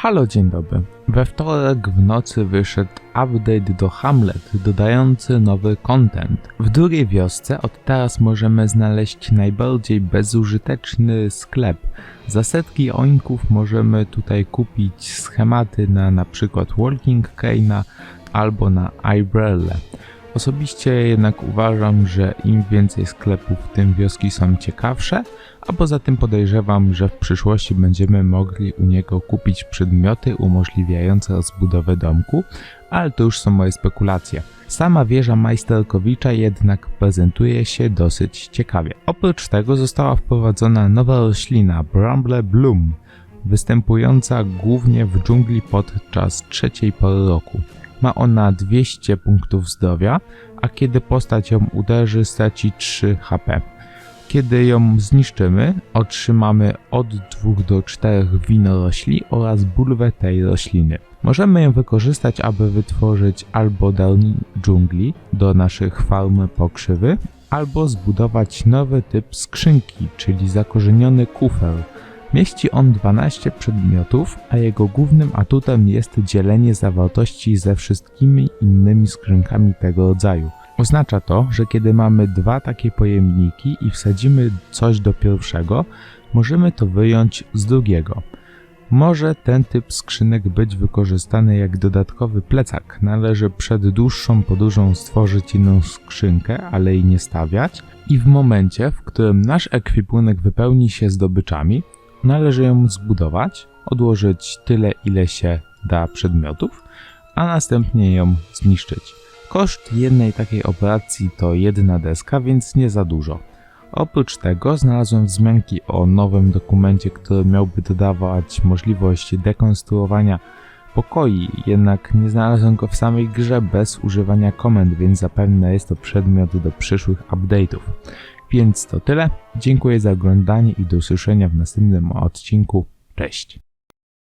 Halo, dzień dobry. We wtorek w nocy wyszedł update do Hamlet, dodający nowy content. W drugiej wiosce od teraz możemy znaleźć najbardziej bezużyteczny sklep. Za setki oinków możemy tutaj kupić schematy na przykład Walking Crane'a albo na Ibrelle. Osobiście jednak uważam, że im więcej sklepów, tym wioski są ciekawsze, a poza tym podejrzewam, że w przyszłości będziemy mogli u niego kupić przedmioty umożliwiające rozbudowę domku, ale to już są moje spekulacje. Sama wieża Majsterkowicza jednak prezentuje się dosyć ciekawie. Oprócz tego została wprowadzona nowa roślina Bramble Bloom, występująca głównie w dżungli podczas trzeciej pory roku. Ma ona 200 punktów zdrowia, a kiedy postać ją uderzy, straci 3 HP. Kiedy ją zniszczymy, otrzymamy od 2 do 4 winorośli oraz bulwę tej rośliny. Możemy ją wykorzystać, aby wytworzyć albo dawni dżungli do naszych farm pokrzywy, albo zbudować nowy typ skrzynki, czyli zakorzeniony kufer. Mieści on 12 przedmiotów, a jego głównym atutem jest dzielenie zawartości ze wszystkimi innymi skrzynkami tego rodzaju. Oznacza to, że kiedy mamy dwa takie pojemniki i wsadzimy coś do pierwszego, możemy to wyjąć z drugiego. Może ten typ skrzynek być wykorzystany jak dodatkowy plecak. Należy przed dłuższą podróżą stworzyć inną skrzynkę, ale jej nie stawiać. I w momencie, w którym nasz ekwipunek wypełni się zdobyczami, należy ją zbudować, odłożyć tyle, ile się da przedmiotów, a następnie ją zniszczyć. Koszt jednej takiej operacji to jedna deska, więc nie za dużo. Oprócz tego znalazłem wzmianki o nowym dokumencie, który miałby dodawać możliwość dekonstruowania pokoi, jednak nie znalazłem go w samej grze bez używania komend, więc zapewne jest to przedmiot do przyszłych update'ów. Więc to tyle. Dziękuję za oglądanie i do usłyszenia w następnym odcinku. Cześć.